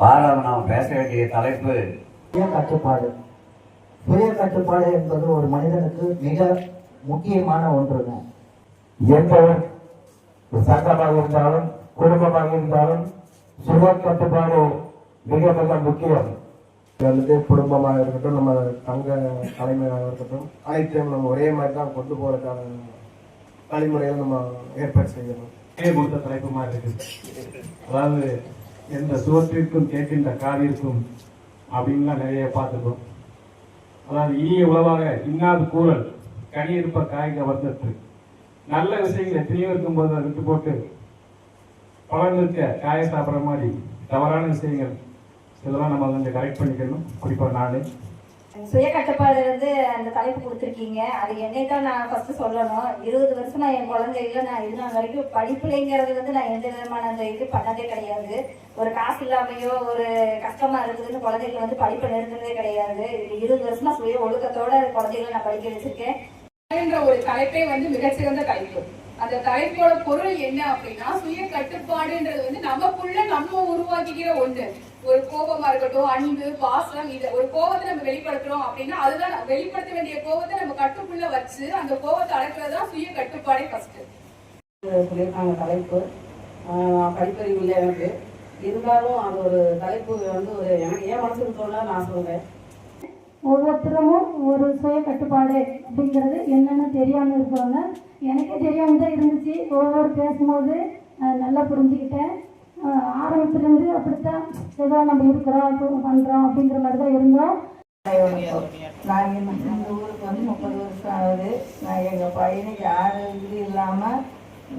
வாரம் நாம் பேச வேண்டிய தலைப்பு சுய கட்டுப்பாடு. சுய கட்டுப்பாடு என்பது ஒரு மனிதனுக்கு மிக முக்கியமான ஒன்றுங்க. என்பவர் சங்கமாக இருந்தாலும் குடும்பமாக இருந்தாலும் சுய கட்டுப்பாடு மிக மிக முக்கியம். வந்துட்டு குடும்பமாக இருக்கட்டும் நம்ம தங்க தலைமையாக இருக்கட்டும் அனைத்தையும் நம்ம ஒரே மாதிரி தான் கொண்டு போறதுக்கான வழிமுறைகளை நம்ம ஏற்பாடு செய்யணும். கொடுத்த தலைப்பு மாதிரி இருக்கு. அதாவது எந்த சுவற்றிற்கும் கேட்கின்ற காதிற்கும் அப்படின்லாம் நிறைய பார்த்துருக்கோம். அதாவது இனிய உளவாக இன்னாது கூறல் கனி இருப்ப காய் கவர்ந்தற்று நல்ல விஷயங்கள் எத்தனையோ இருக்கும்போது அதை விட்டு போட்டு பலன் இருக்க காய சாப்பிட்ற மாதிரி தவறான விஷயங்கள் இதெல்லாம் நம்ம கொஞ்சம் கரெக்ட் பண்ணிக்கணும். குறிப்பாக நானே. சுய கட்டுப்பாடு வந்து அந்த தலைப்பு கொடுத்துருக்கீங்க. அது என்னை தான் நான் ஃபர்ஸ்ட் சொல்லணும். இருபது வருஷமா என் குழந்தைகள நான் இது நாள் வரைக்கும் படிப்புலைங்கிறது வந்து நான் எந்த விதமான அந்த இது பண்ணதே கிடையாது. ஒரு காசு இல்லாமையோ ஒரு கஷ்டமா இருக்குதுன்னு குழந்தைகள் வந்து படிப்பை நிறுத்தினதே கிடையாது. இருபது வருஷமா சுய ஒழுக்கத்தோட குழந்தைகளை நான் படிக்க வச்சிருக்கேன். ஒரு தலைப்பே வந்து மிகச்சிறந்த தலைப்பு. அந்த தலைப்போட பொருள் என்ன அப்படின்னா சுய கட்டுப்பாடுன்றது வந்து நமக்குள்ள நம்ம உருவாக்கிக்கிற ஒண்ணு. ஒரு கோபமா இருக்கட்டும் அன்பு பாசம் இது ஒரு கோபத்தை நம்ம வெளிப்படுத்துறோம் அப்படின்னா அதுதான் வெளிப்படுத்த வேண்டிய கோபத்தை நம்ம கட்டுக்குள்ள வச்சு அந்த கோபத்தை அடக்குறது தான் சுய கட்டுப்பாடே ஃபர்ஸ்ட் சொல்லியிருக்காங்க தலைப்பு. படிப்பறிவு இல்லை எனக்கு இருந்தாலும் அது ஒரு தலைப்பு வந்து ஒரு எனக்கு ஏன் மனசுக்கு தோணல நான் சொல்றேன். ஒவ்வொருத்தரும் ஒரு சுய கட்டுப்பாடு அப்படிங்கிறது என்னென்னு தெரியாமல் இருக்கிறவங்க. எனக்கே தெரியாமல் தான் இருந்துச்சு. ஒவ்வொரு பேசும்போது நல்லா புரிஞ்சுக்கிட்டேன். ஆரம்பத்துலேருந்து அப்படித்தான் ஏதோ நம்ம இருக்கிறோம் பண்ணுறோம் அப்படிங்கிற மாதிரி தான் இருந்தோம். நான் இந்த ஊருக்கு வந்து முப்பது வருஷம் ஆகுது நான் எங்கள் பையனுக்கு யார் இது இல்லாமல்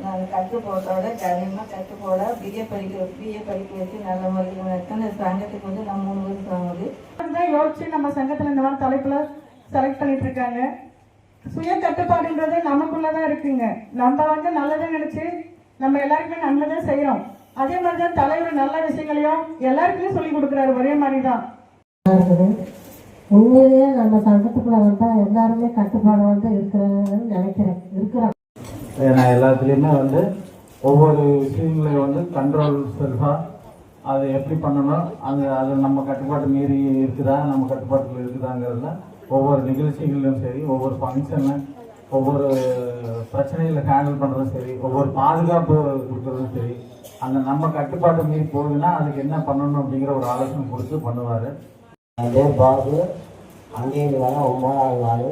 நான் கற்று போட்டோட தைரியமாக கற்று போட பிஏ படிக்க பிஏ படிக்க வச்சு நல்ல முறையில் எத்தனை சங்கத்துக்கு வந்து நான் மூணு வருஷம் ஆகுது. தான் யோசிச்சு நம்ம சங்கத்துல இந்த மாதிரி தலைப்புல செலக்ட் பண்ணிட்டு இருக்காங்க. சுய கட்டுப்பாடுன்றது நமக்குள்ளதான் இருக்குங்க. நம்ம வந்து நல்லதை நினைச்சு நம்ம எல்லாருக்குமே நன்மைதான் செய்யறோம். அதே மாதிரி தான் தலைவர் நல்ல விஷயங்களையும் எல்லாருக்குமே சொல்லி கொடுக்குறாரு. ஒரே மாதிரி தான் இருக்குது உண்மையிலேயே நம்ம சங்கத்துக்குள்ள வந்தால் எல்லாருமே கட்டுப்பாடு வந்து இருக்கிறாங்கன்னு நினைக்கிறேன். இருக்கிறோம். நான் எல்லாத்துலேயுமே வந்து ஒவ்வொரு விஷயங்களையும் வந்து கண்ட்ரோல் செல்ஃபாக அதை எப்படி பண்ணணும் அது அது நம்ம கட்டுப்பாட்டு மீறி இருக்குதா நம்ம கட்டுப்பாட்டுக்குள்ள இருக்குதாங்கிறதுல ஒவ்வொரு நிகழ்ச்சிகளிலும் சரி ஒவ்வொரு ஃபங்க்ஷனு ஒவ்வொரு பிரச்சனைகளை ஹேண்டில் பண்ணுறதும் சரி ஒவ்வொரு பாதுகாப்பு கொடுக்குறதும் சரி அந்த நம்ம கட்டுப்பாட்டை மீறி போகுதுன்னா அதுக்கு என்ன பண்ணணும் அப்படிங்கிற ஒரு ஆலோசனை கொடுத்து பண்ணுவார். பேர் பாபு. அங்கேயிருந்து வர ஒன்பதாவது நாள்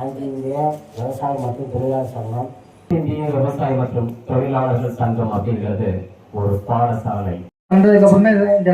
அஞ்சு இந்திய விவசாய மற்றும் தொழிலாளர் சங்கம். இந்திய விவசாய மற்றும் தொழிலாளர்கள் சங்கம் அப்படிங்கிறது ஒரு பாடசாலை. de